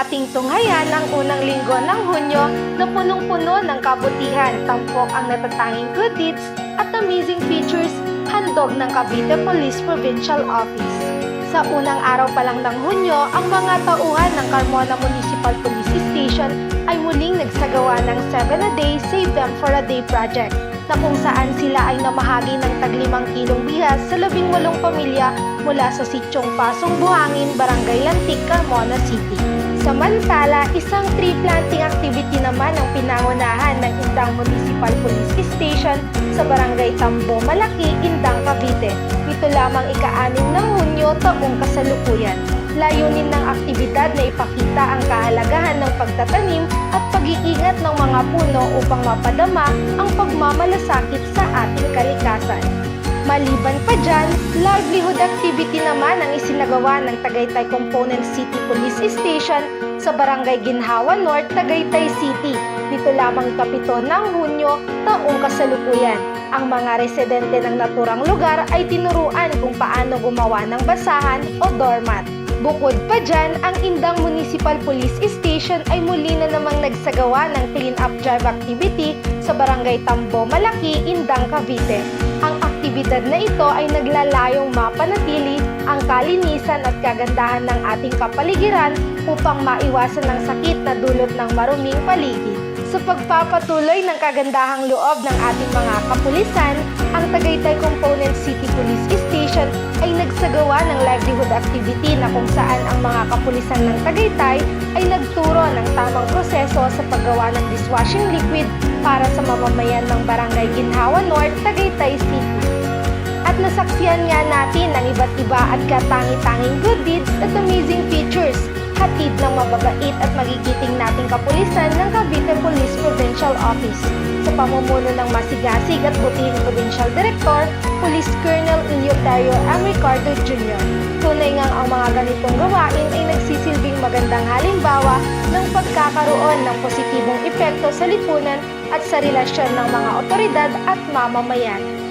ating tunghayan ang unang linggo ng Hunyo na punong-puno ng kabutihan, tampok ang natatanging good deeds at amazing features handog ng Cavite Police Provincial Office. Sa unang araw pa lang ng Hunyo, ang mga tauhan ng Carmona Municipal Police Station ay muling nagsagawa ng 7 a day Save Them for a Day project na kung saan sila ay namahagi ng taglimang kilong bihas sa labing walong pamilya mula sa Sityong Pasong Buhangin, Barangay Lantik, Carmona City. Samantala, isang tree planting activity naman ang pinangunahan ng Indang Municipal Police Station sa Barangay Tambo, Malaki, Indang, Cavite. Ito lamang ika-anim ng Hunyo taong kasalukuyan. Layunin ng aktibidad na ipakita ang kahalagahan ng pagtatanim at pag-iingat ng mga puno upang mapadama ang pagmamalasakit sa ating kalikasan. Maliban pa dyan, livelihood activity naman ang isinagawa ng Tagaytay Component City Police Station sa Barangay Ginhawa North, Tagaytay City. Dito lamang ikapito ng Hunyo taong kasalukuyan. Ang mga residente ng naturang lugar ay tinuruan kung paano gumawa ng basahan o doormat. Bukod pa dyan, ang Indang Municipal Police Station ay muli na namang nagsagawa ng clean-up drive activity sa Barangay Tambo, Malaki, Indang, Cavite. Ang aktibidad na ito ay naglalayong mapanatili ang kalinisan at kagandahan ng ating kapaligiran upang maiwasan ang sakit na dulot ng maruming paligid. Sa pagpapatuloy ng kagandahang loob ng ating mga kapulisan, ang Tagaytay Component City Police Station ay nagsagawa ng livelihood activity na kung saan ang mga kapulisan ng Tagaytay ay nagturo ng tamang proseso sa paggawa ng dishwashing liquid para sa mamamayan ng Barangay Ginhawa North, Tagaytay City. At nasaksiyan nga natin ang iba't iba at katangi-tanging good deeds at amazing features hatid ng mababait at magigiting nating kapulisan ng Cavite Police Provincial Office sa pamumuno ng masigasig at butihing Provincial Director, Police Colonel Eleuterio M. Ricardo Jr. Tunay ngang ang mga ganitong gawain ay nagsisilbing magandang halimbawa ng pagkakaroon ng positibong epekto sa lipunan at sa relasyon ng mga otoridad at mamamayan.